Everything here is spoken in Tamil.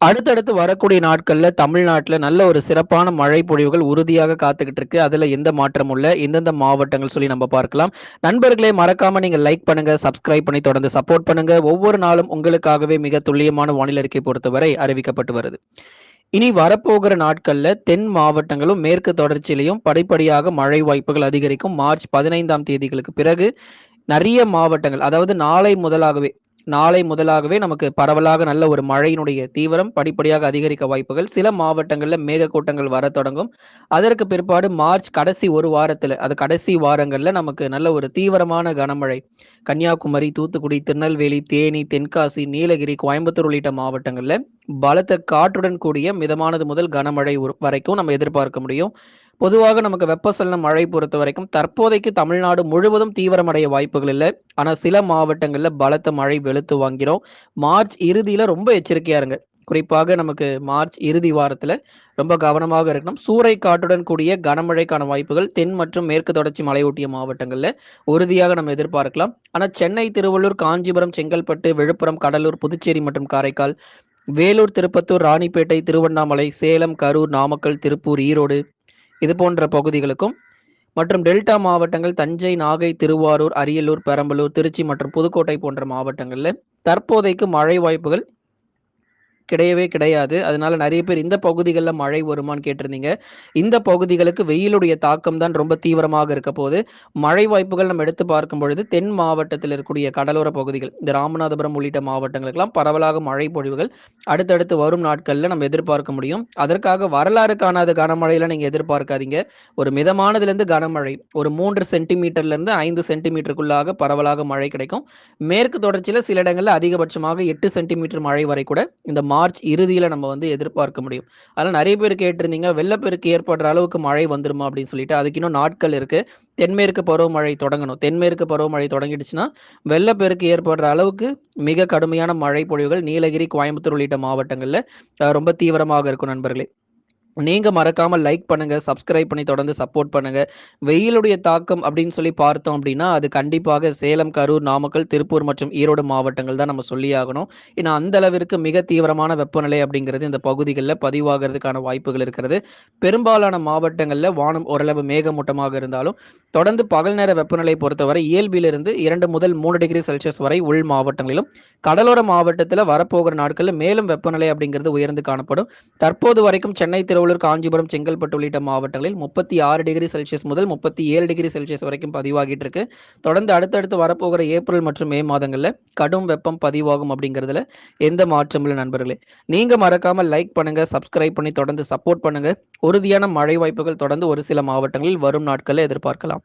அடுத்தடுத்து வரக்கூடிய நாட்கள்ல தமிழ்நாட்டுல நல்ல ஒரு சிறப்பான மழை பொழிவுகள் உறுதியாக காத்துக்கிட்டு இருக்கு. அதுல எந்த மாற்றமும் இல்லை எந்தெந்த மாவட்டங்கள் சொல்லி நம்ம பார்க்கலாம். நண்பர்களே மறக்காம நீங்க லைக் பண்ணுங்க, சப்ஸ்கிரைப் பண்ணி தொடர்ந்து சப்போர்ட் பண்ணுங்க. ஒவ்வொரு நாளும் உங்களுக்காகவே மிக துல்லியமான வானிலை அறிக்கை பொறுத்தவரை அறிவிக்கப்பட்டு வருது. இனி வரப்போகிற நாட்கள்ல தென் மாவட்டங்களும் மேற்கு தொடர்ச்சியிலையும் படிப்படியாக மழை வாய்ப்புகள் அதிகரிக்கும். மார்ச் 15ஆம் தேதிகளுக்கு பிறகு நிறைய மாவட்டங்கள் அதாவது நாளை முதலாகவே நாளை முதலாகவே நமக்கு பரவலாக நல்ல ஒரு மழையினுடைய தீவிரம் படிப்படியாக அதிகரிக்க வாய்ப்புகள். சில மாவட்டங்களில் மேகக்கூட்டங்கள் வரத் தொடங்கும். அதற்கு பிற்பாடு மார்ச் கடைசி ஒரு வாரத்தில் அது கடைசி வாரங்களில் நமக்கு நல்ல ஒரு தீவிரமான கனமழை. கன்னியாகுமரி, தூத்துக்குடி, திருநெல்வேலி, தேனி, தென்காசி, நீலகிரி, கோயம்புத்தூர் உள்ளிட்ட மாவட்டங்களில் பலத்த காற்றுடன் கூடிய மிதமானது முதல் கனமழை வரைக்கும் நம்ம எதிர்பார்க்க முடியும். பொதுவாக நமக்கு வெப்பசலனம் மழை பொறுத்தவரைக்கும் தற்போதைக்கு தமிழ்நாடு முழுவதும் தீவிரமடைய வாய்ப்புகள் இல்லை ஆனால் சில மாவட்டங்களில் பலத்த மழை வெளுத்து வாங்கிறோம் மார்ச் இறுதியில் ரொம்ப எச்சரிக்கையா இருங்க. குறிப்பாக நமக்கு மார்ச் இறுதி வாரத்தில் ரொம்ப கவனமாக இருக்கணும். சூறை காட்டுடன் கூடிய கனமழைக்கான வாய்ப்புகள் தென் மற்றும் மேற்கு தொடர்ச்சி மலையொட்டிய மாவட்டங்களில் உறுதியாக நம்ம எதிர்பார்க்கலாம். ஆனால் சென்னை, திருவள்ளூர், காஞ்சிபுரம், செங்கல்பட்டு, விழுப்புரம், கடலூர், புதுச்சேரி மற்றும் காரைக்கால், வேலூர், திருப்பத்தூர், ராணிப்பேட்டை, திருவண்ணாமலை, சேலம், கரூர், நாமக்கல், திருப்பூர், ஈரோடு இது போன்ற பகுதிகளுக்கும் மற்றும் டெல்டா மாவட்டங்கள் தஞ்சை, நாகை, திருவாரூர், அரியலூர், பெரம்பலூர், திருச்சி மற்றும் புதுக்கோட்டை போன்ற மாவட்டங்களில் தற்போதைக்கு மழை வாய்ப்புகள் கிடையவே கிடையாது. அதனால நிறைய பேர் இந்த பகுதிகளில் மழை வருமான்னு கேட்டிருந்தீங்க. இந்த பகுதிகளுக்கு வெயிலுடைய தாக்கம் தான் ரொம்ப தீவிரமாக இருக்க போது. மழை வாய்ப்புகள் நம்ம எடுத்து பார்க்கும் பொழுது தென் மாவட்டத்தில் இருக்கக்கூடிய கடலோர பகுதிகள், இந்த ராமநாதபுரம் உள்ளிட்ட மாவட்டங்களுக்கெல்லாம் பரவலாக மழை பொழிவுகள் அடுத்தடுத்து வரும் நாட்களில் நம்ம எதிர்பார்க்க முடியும். அதற்காக வரலாறு காணாத கனமழையெல்லாம் நீங்க எதிர்பார்க்காதீங்க. ஒரு மிதமானதுலேருந்து கனமழை. ஒரு மூன்று சென்டிமீட்டர்லேருந்து ஐந்து சென்டிமீட்டருக்குள்ளாக பரவலாக மழை கிடைக்கும். மேற்கு தொடர்ச்சியில் சில இடங்களில் அதிகபட்சமாக எட்டு சென்டிமீட்டர் மழை வரை கூட இந்த மா மார்ச் இறுதியில் நம்ம வந்து எதிர்பார்க்க முடியும். அதனால நிறைய பேர் கேட்டிருந்தீங்க, வெள்ளப்பெருக்கு ஏற்படுற அளவுக்கு மழை வந்துருமா அப்படின்னு சொல்லிட்டு. அதுக்கு இன்னும் நாட்கள் இருக்கு. தென்மேற்கு பருவமழை தொடங்கணும். தென்மேற்கு பருவமழை தொடங்கிடுச்சுன்னா, வெள்ளப்பெருக்கு ஏற்படுற அளவுக்கு மிக கடுமையான மழை பொழிவுகள் நீலகிரி, கோயம்புத்தூர் உள்ளிட்ட மாவட்டங்களில் ரொம்ப தீவிரமாக இருக்கும் நண்பர்களே. நீங்கள் மறக்காமல் லைக் பண்ணுங்கள் சப்ஸ்கிரைப் பண்ணி தொடர்ந்து சப்போர்ட் பண்ணுங்கள் வெயிலுடைய தாக்கம் அப்படின்னு சொல்லி பார்த்தோம் அப்படின்னா, அது கண்டிப்பாக சேலம், கரூர், நாமக்கல், திருப்பூர் மற்றும் ஈரோடு மாவட்டங்கள் தான் நம்ம சொல்லியே ஆகணும். ஏன்னா அந்த அளவிற்கு மிக தீவிரமான வெப்பநிலை அப்படிங்கிறது இந்த பகுதிகளில் பதிவாகிறதுக்கான வாய்ப்புகள் இருக்கிறது. பெரும்பாலான மாவட்டங்களில் வானம் ஓரளவு மேகமூட்டமாக இருந்தாலும், தொடர்ந்து பகல் நேர வெப்பநிலை பொறுத்தவரை இயல்பிலிருந்து இரண்டு முதல் மூணு டிகிரி செல்சியஸ் வரை உள் மாவட்டங்களிலும், கடலோர மாவட்டத்தில் வரப்போகிற நாட்களில் மேலும் வெப்பநிலை அப்படிங்கிறது உயர்ந்து காணப்படும். தற்போது வரைக்கும் சென்னை, திருவள்ளூர், காஞ்சிபுரம், செங்கல்பட்டு உள்ளிட்ட மாவட்டங்களில் 36 டிகிரி செல்சியஸ் முதல் 37 டிகிரி செல்சியஸ் வரைக்கும் பதிவாகிட்டு இருக்கு. தொடர்ந்து அடுத்தடுத்து வரப்போகிற ஏப்ரல் மற்றும் மே மாதங்களில் கடும் வெப்பம் பதிவாகும் அப்படிங்கிறதுல எந்த மாற்றமும் இல்லை நண்பர்களே. நீங்க மறக்காம லைக் பண்ணுங்க, சப்ஸ்கிரைப் பண்ணி தொடர்ந்து சப்போர்ட் பண்ணுங்க. உறுதியான மழை வாய்ப்புகள் தொடர்ந்து ஒரு சில மாவட்டங்களில் வரும் நாட்களில் எதிர்பார்க்கலாம்.